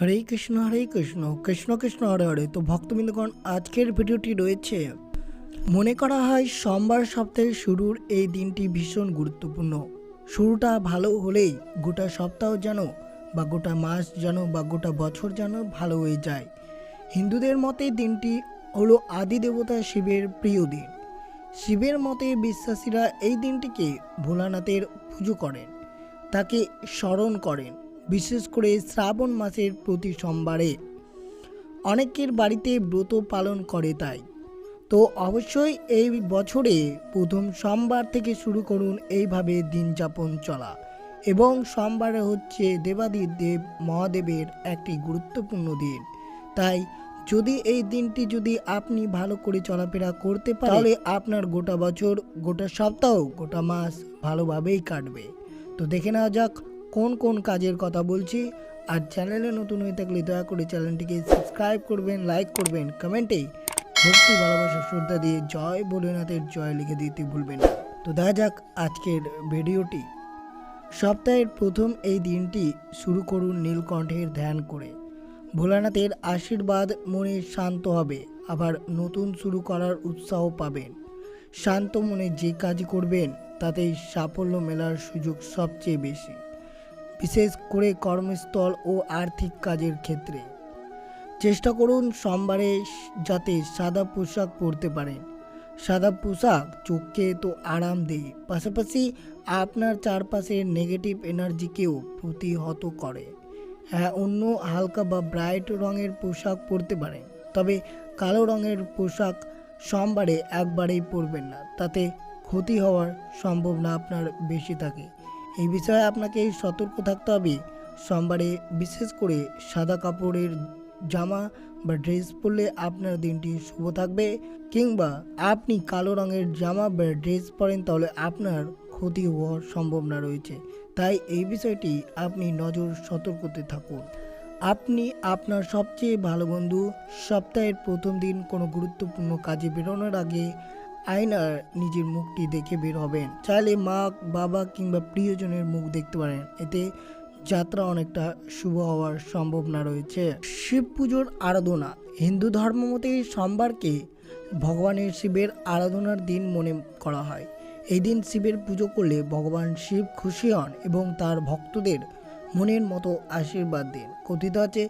হরে কৃষ্ণ হরে কৃষ্ণ কৃষ্ণ কৃষ্ণ, হরে হরে। তো ভক্তবৃন্দগণ, আজকের ভিডিওটি রয়েছে। মনে করা হয় সোমবার সপ্তাহের শুরুর এই দিনটি ভীষণ গুরুত্বপূর্ণ। শুরুটা ভালো হলেই গোটা সপ্তাহ যেন বা গোটা মাস যেন বা গোটা বছর যেন ভালো হয়ে যায়। হিন্দুদের মতে দিনটি হলো আদি দেবতা শিবের প্রিয় দিন। শিবের মতে বিশ্বাসীরা এই দিনটিকে ভোলানাথের পুজো করেন, তাকে স্মরণ করেন। বিশেষ করে শ্রাবণ মাসের প্রতি সোমবারে। অনেকের বাড়িতে ব্রত পালন করে তাই। তো অবশ্যই এই বছরে প্রথম সোমবার থেকে শুরু করুন এইভাবে দিন যাপন চলা। এবং সোমবারে হচ্ছে দেবাদিদেব দেব মহাদেবের একটি গুরুত্বপূর্ণ দিন। তাই যদি এই দিনটি যদি আপনি ভালো করে চলাফেরা করতে পারেন, তাহলে আপনার গোটা বছর, গোটা সপ্তাহ, গোটা মাস ভালোভাবেই কাটবে। তো দেখে নেওয়া যাক কোন কোন কাজের কথা বলছি আর চ্যানেলে নতুন হয়ে থাকলে দয়া করে চ্যানেলটিকে সাবস্ক্রাইব করবেন, লাইক করবেন, কমেন্টে ভক্তি, ভালোবাসা, শ্রদ্ধা দিয়ে জয় ভোলেনাথের জয় লিখে দিতে ভুলবেন না। তো দেখা যাক আজকের ভিডিওটি। সপ্তাহের প্রথম এই দিনটি শুরু করুন নীলকণ্ঠের ধ্যান করে। ভোলানাথের আশীর্বাদ মনে শান্ত হবে, আবার নতুন শুরু করার উৎসাহ পাবেন। শান্ত মনে যে কাজ করবেন, তাতেই সাফল্য মেলার সুযোগ সবচেয়ে বেশি। বিশেষ করে কর্মস্থল ও আর্থিক কাজের ক্ষেত্রে। চেষ্টা করুন সোমবারে যাতে সাদা পোশাক পরতে পারেন। সাদা পোশাক, চোখকে তো আরাম দেয়। পাশাপাশি আপনার চারপাশের নেগেটিভ এনার্জিকেও প্রতিহত করে। হ্যাঁ অন্য হালকা বা ব্রাইট রঙের পোশাক পরতে পারেন। তবে কালো রঙের পোশাক সোমবারে একবারেই পরবেন না। তাতে ক্ষতি হওয়ার সম্ভাবনা আপনার বেশি থাকে। এই বিষয়ে আপনাকে সতর্ক থাকতে হবে। সোমবারে বিশেষ করে সাদা কাপড়ের জামা বা ড্রেস পরলে আপনার দিনটি শুভ থাকবে কিংবা আপনি কালো রঙের জামা বা ড্রেস পরেন তাহলে আপনার ক্ষতি হওয়ার সম্ভাবনা রয়েছে। তাই এই বিষয়টি আপনি নজর সতর্কতে থাকুন। আপনি আপনার সবচেয়ে ভালো বন্ধু সপ্তাহের প্রথম দিন কোনো গুরুত্বপূর্ণ কাজে বেরোনোর আগে আয়নার নিজের মুখটি দেখে বের হবেন। চাইলে মা, বাবা কিংবা প্রিয়জনের মুখ দেখতে পারেন। এতে যাত্রা অনেকটা শুভ হওয়ার সম্ভাবনা রয়েছে। শিব পুজোর আরাধনা। হিন্দু ধর্ম মতে সোমবারকে ভগবানের শিবের আরাধনার দিন মনে করা হয়। এই দিন শিবের পুজো করলে ভগবান শিব খুশি হন এবং তার ভক্তদের মনের মতো আশীর্বাদ দেন। কথিত আছে,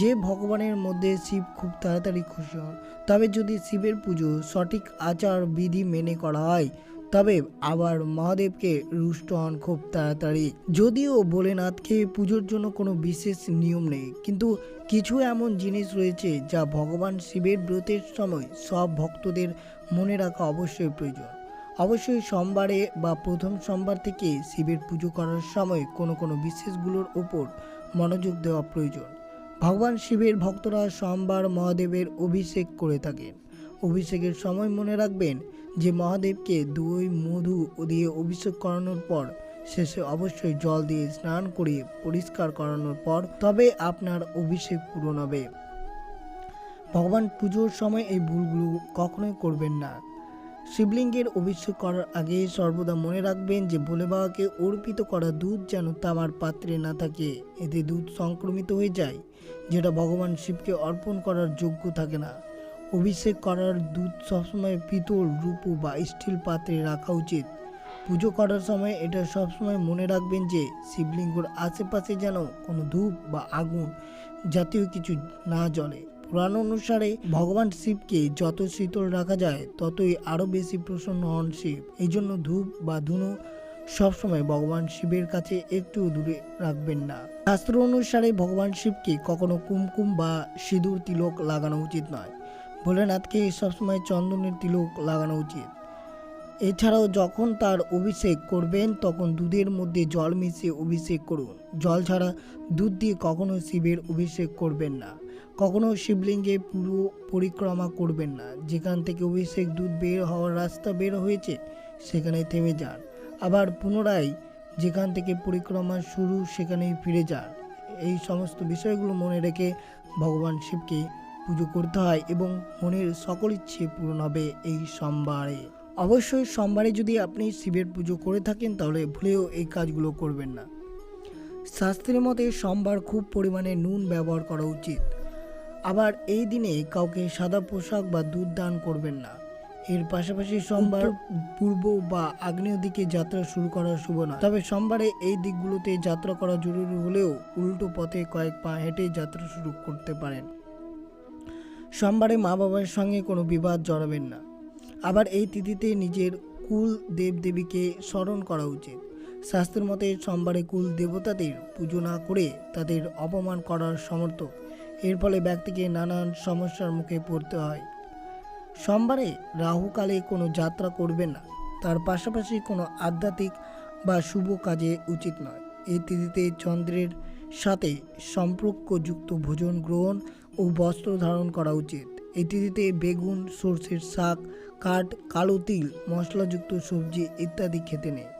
যে ভগবানের মধ্যে শিব খুব তাড়াতাড়ি খুশি হন, তবে যদি শিবের পুজো সঠিক আচার বিধি মেনে করা হয়, তবে আবার মহাদেবকে রুষ্ট হন খুব তাড়াতাড়ি। যদিও ভোলেনাথকে পুজোর জন্য কোনো বিশেষ নিয়ম নেই, কিন্তু কিছু এমন জিনিস রয়েছে যা ভগবান শিবের ব্রতের সময় সব ভক্তদের মনে রাখা অবশ্যই প্রয়োজন। অবশ্যই সোমবারে বা প্রথম সোমবার থেকে শিবের পুজো করার সময় কোনো কোনো বিশেষগুলোর ওপর মনোযোগ দেওয়া প্রয়োজন। ভগবান শিবের ভক্তরা সোমবার মহাদেবের অভিষেক করে থাকেন। অভিষেকের সময় মনে রাখবেন যে মহাদেবকে দুই মধু দিয়ে অভিষেক করানোর পর শেষে অবশ্যই জল দিয়ে স্নান করে পরিষ্কার করানোর পর তবে আপনার অভিষেক পূরণ হবে। ভগবান পুজোর সময় এই ভুলগুলো কখনোই করবেন না। শিবলিঙ্গের অভিষেক করার আগে সর্বদা মনে রাখবেন যে ভোলে বাবাকে অর্পিত করা দুধ যেন তামার পাত্রে না থাকে। এতে দুধ সংক্রমিত হয়ে যায়, যেটা ভগবান শিবকে অর্পণ করার যোগ্য থাকে না। অভিষেক করার দুধ সবসময় পিতল, রূপো বা স্টিল পাত্রে রাখা উচিত। পুজো করার সময় এটা সবসময় মনে রাখবেন যে শিবলিঙ্গর আশেপাশে যেন কোনো ধূপ বা আগুন জাতীয় কিছু না জ্বলে। পুরাণ অনুসারে ভগবান শিবকে যত শীতল রাখা যায়, ততই আরও বেশি প্রসন্ন হন শিব। এই জন্য ধূপ বা ধুনো সবসময় ভগবান শিবের কাছে একটু দূরে রাখবেন না। শাস্ত্র অনুসারে ভগবান শিবকে কখনো কুমকুম বা সিঁদুর তিলক লাগানো উচিত নয়। ভোলেনাথকে সবসময় চন্দনের তিলক লাগানো উচিত। এছাড়াও যখন তার অভিষেক করবেন, তখন দুধের মধ্যে জল মিশিয়ে অভিষেক করুন। জল ছাড়া দুধ দিয়ে কখনো শিবের অভিষেক করবেন না। কখনো শিবলিঙ্গে পুরো পরিক্রমা করবেন না। যেখান থেকে অভিষেক দুধ বের হওয়ার রাস্তা বের হয়েছে, সেখানে থেমে যান। আবার পুনরায় যেখান থেকে পরিক্রমা শুরু, সেখানেই ফিরে যান। এই সমস্ত বিষয়গুলো মনে রেখে ভগবান শিবকে পুজো করতে হয় এবং মনের সকল ইচ্ছে পূরণ হবে এই সোমবারে। অবশ্যই সোমবারে যদি আপনি শিবের পুজো করে থাকেন তাহলে ভুলেও এই কাজগুলো করবেন না। শাস্ত্রের মতে সোমবার খুব পরিমাণে নুন ব্যবহার করা উচিত। আবার এই দিনে কাউকে সাদা পোশাক বা দুধ দান করবেন না। এর পাশাপাশি সোমবার পূর্ব বা আগ্নেয় দিকে যাত্রা শুরু করা শুভ নয়। তবে সোমবারে এই দিকগুলোতে যাত্রা করা জরুরি হলেও উল্টো পথে কয়েক পা হেঁটে যাত্রা শুরু করতে পারেন। সোমবারে মা বাবার সঙ্গে কোনো বিবাদ জড়াবেন না। আবার এই তিথিতে নিজের কুল দেবদেবীকে স্মরণ করা উচিত। শাস্ত্রের মতে সোমবারে কুল দেবতাদের পুজো না করে তাদের অপমান করার সমর্থক। এর ফলে ব্যক্তিকে নানান সমস্যার মুখে পড়তে হয়। সোমবারে রাহুকালে কোনো যাত্রা করবেন না। তার পাশাপাশি কোনো আধ্যাত্মিক বা শুভ কাজে উচিত নয়। এই তিথিতে চন্দ্রের সাথে সম্পর্কযুক্ত ভোজন গ্রহণ ও বস্ত্র ধারণ করা উচিত। এই তিথিতে বেগুন, সর্ষের শাক কাঠ, কালো তিল, মশলাযুক্ত সবজি ইত্যাদি খেতে নেই।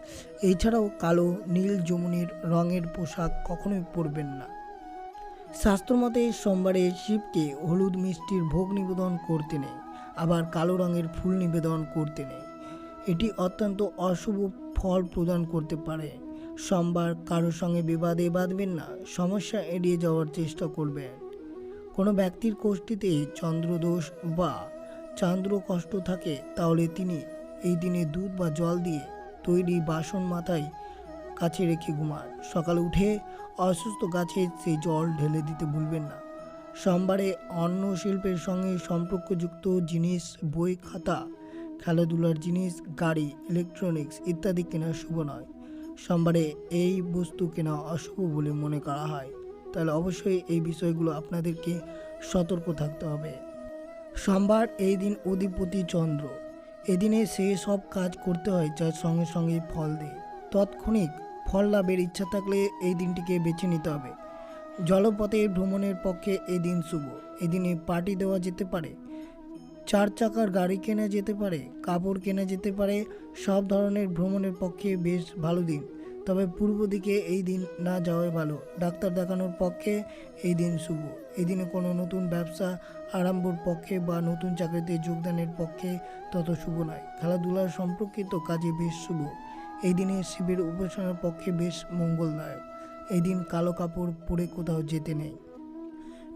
এছাড়াও কালো, নীল যমুনির রঙের পোশাক কখনোই পরবেন না। শাস্ত্রমতে সোমবারে শিবকে হলুদ মিষ্টির ভোগ নিবেদন করতে নেই, আবার কালো রঙের ফুল নিবেদন করতে নেই। এটি অত্যন্ত অশুভ ফল প্রদান করতে পারে। সোমবার কারোর সঙ্গে বিবাদে বাঁধবেন না, সমস্যা এড়িয়ে যাওয়ার চেষ্টা করবেন। কোনো ব্যক্তির কোষ্ঠীতে চন্দ্রদোষ বা চান্দ্র কষ্ট থাকে, তাহলে তিনি এই দিনে দুধ বা জল দিয়ে তৈরি বাসন মাথায় কাছে রেখে ঘুমান। সকালে উঠে অসুস্থ গাছে সেই জল ঢেলে দিতে ভুলবেন না। সোমবারে অন্য শিল্পের সঙ্গে সম্পর্কযুক্ত জিনিস, বই, খাতা, খেলাধুলার জিনিস, গাড়ি ইলেকট্রনিক্স ইত্যাদি কেনা শুভ নয়। সোমবারে এই বস্তু কেনা অশুভ বলে মনে করা হয়। তাহলে অবশ্যই এই বিষয়গুলো আপনাদেরকে সতর্ক থাকতে হবে। সোমবার এই দিন অধিপতি চন্দ্র। এদিনে সে সব কাজ করতে হয় যার সঙ্গে সঙ্গে ফল দেয়। তৎক্ষণিক ফল লাভের ইচ্ছা থাকলে এই দিনটিকে বেছে নিতে হবে। জলপথে ভ্রমণের পক্ষে এই দিন শুভ। এদিনে পার্টি দেওয়া যেতে পারে, চার চাকার গাড়ি কেনা যেতে পারে, কাপড় কেনা যেতে পারে, সব ধরনের ভ্রমণের পক্ষে বেশ ভালো দিন। তবে পূর্ব দিকে এই দিন না যাওয়াই ভালো। ডাক্তার দেখানোর পক্ষে এই দিন শুভ। এই দিনে কোনো নতুন ব্যবসা আরম্ভর পক্ষে বা নতুন চাকরিতে যোগদানের পক্ষে তত শুভ নয়। খেলাধুলার সম্পর্কিত কাজে বেশ শুভ। এই দিনে শিবের উপাসনার পক্ষে বেশ মঙ্গলদায়ক। এই দিন কালো কাপড় পরে কোথাও যেতে নেই।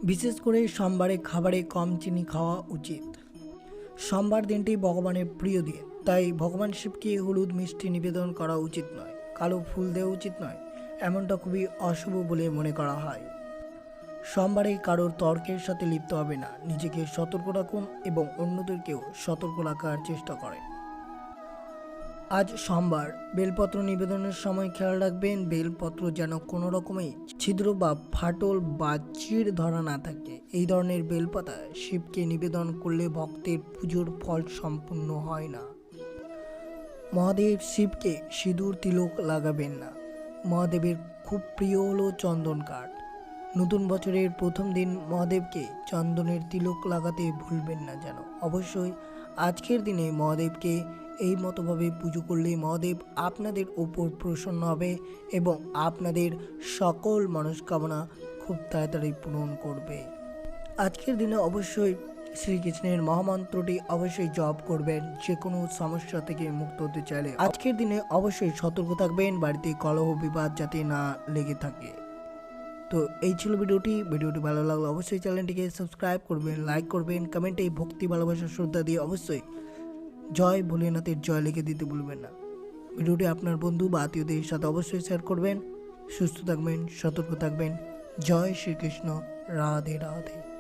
বিশেষ করে সোমবারে খাবারে কম চিনি খাওয়া উচিত। সোমবার দিনটি ভগবানের প্রিয় দিন, তাই ভগবান শিবকে হলুদ মিষ্টি নিবেদন করা উচিত নয়। কালো ফুল দেওয়া উচিত নয়, এমনটা খুবই অশুভ বলে মনে করা হয়। সোমবারে কারোর তর্কের সাথে লিপ্ত হবে না, নিজেকে সতর্ক রাখুন এবং অন্যদেরকেও সতর্ক রাখার চেষ্টা করেন। আজ সোমবার বেলপত্র নিবেদনের সময় খেয়াল রাখবেন, বেলপত্র যেন কোনো রকমেই ছিদ্র বা ফাটল বা চিড় ধরা না থাকে। এই ধরনের বেলপাতা শিবকে নিবেদন করলে ভক্তের পুজোর ফল সম্পূর্ণ হয় না। মহাদেব শিবকে সিঁদুর, তিলক লাগাবেন না। মহাদেবের খুব প্রিয় হলো চন্দন কাঠ। নতুন বছরের প্রথম দিন মহাদেবকে চন্দনের তিলক লাগাতে ভুলবেন না যেন। অবশ্যই আজকের দিনে মহাদেবকে এই মতোভাবে পুজো করলে মহাদেব আপনাদের ওপর প্রসন্ন হবে এবং আপনাদের সকল মনস্কামনা খুব তাড়াতাড়ি পূরণ করবে। আজকের দিনে অবশ্যই শ্রীকৃষ্ণের মহামন্ত্রটি অবশ্যই জপ করবেন যে কোনো সমস্যা থেকে মুক্ত হতে চাইলে। আজকের দিনে অবশ্যই সতর্ক থাকবেন, বাড়িতে কলহ, বিবাদ যাতে না লেগে থাকে। তো এই ছিল ভিডিওটি। ভিডিওটি ভালো লাগলে অবশ্যই চ্যানেলটিকে সাবস্ক্রাইব করবেন, লাইক করবেন, কমেন্টে ভক্তি ভালোবাসা শ্রদ্ধা দিয়ে অবশ্যই জয় ভোলেনাথের জয় লিখে দিতে ভুলবেন না। ভিডিওটি আপনার বন্ধু বা আত্মীয়দের সাথে অবশ্যই শেয়ার করবেন। সুস্থ থাকবেন, সতর্ক থাকবেন। জয় শ্রীকৃষ্ণ, রাধে রাধে।